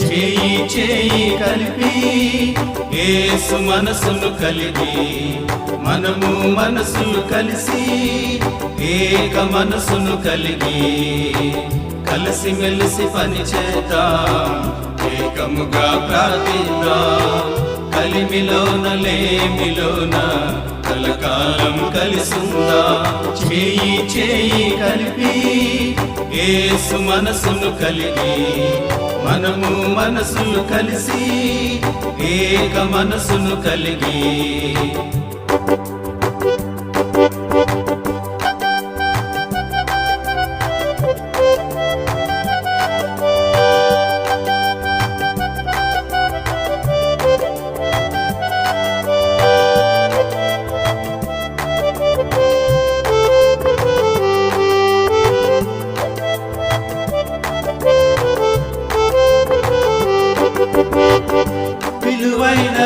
చేయి చేయి కలిపి ఏసు మనసులు కలిగి మనము మనసులు కలిసి ఏక మనసును కలిగి కలిసి మెలిసి పని చేద్దాం ఏకముగా ప్రార్థిద్దాం. లేమిలోన లేమిలోన కలకాలం కలిసుందా? చేయి చేయి కలిపి ఏసు మనసును కలిగి మనము మనసును కలిసి ఏక మనసును కలిగి.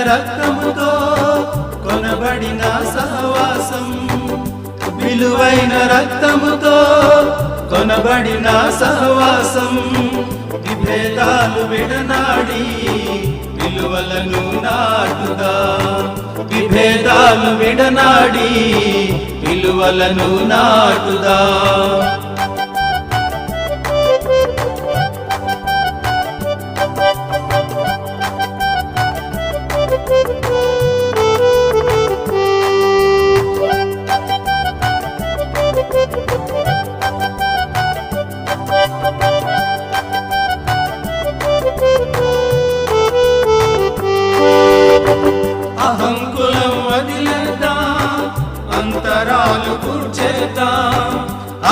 రక్తముతో కొనబడిన సహవాసం. విలువైన రక్తముతో కొనబడిన సహవాసం. విభేదాలు విడనాడి విలువలను నాటుదా విభేదాలు విడనాడి విలువలను నాటుదా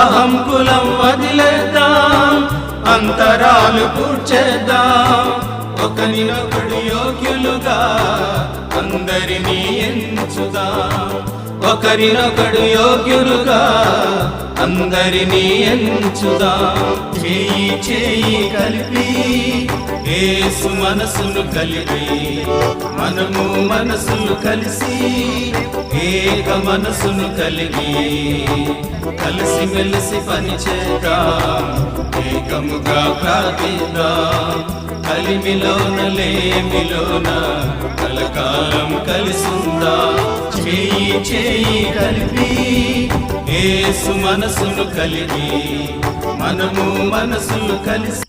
అహంకులం వదిలేద్దాం అంతరాలు కూర్చేద్దాం. ఒకరినొకడు యోగ్యులుగా అందరినీ ఎంచుదాం. ఒకరినొకడు యోగ్యులుగా అందరినీ ఎంచుదాం. చేయి చేయి కలిపి ఏసు మనసును కలిపి మనము మనసులు కలిసి ఏక మనసును కలిగి కలిసి మెలిసి పని చేద్దాం ఏకముగా ప్రార్థిద్దాం కలిమిలోన లేమిలోన కలకాలం కలిసిందా. చేయి చేయి కలిపి ఏసు మనసును కలిగి మనము మనసును కలిసి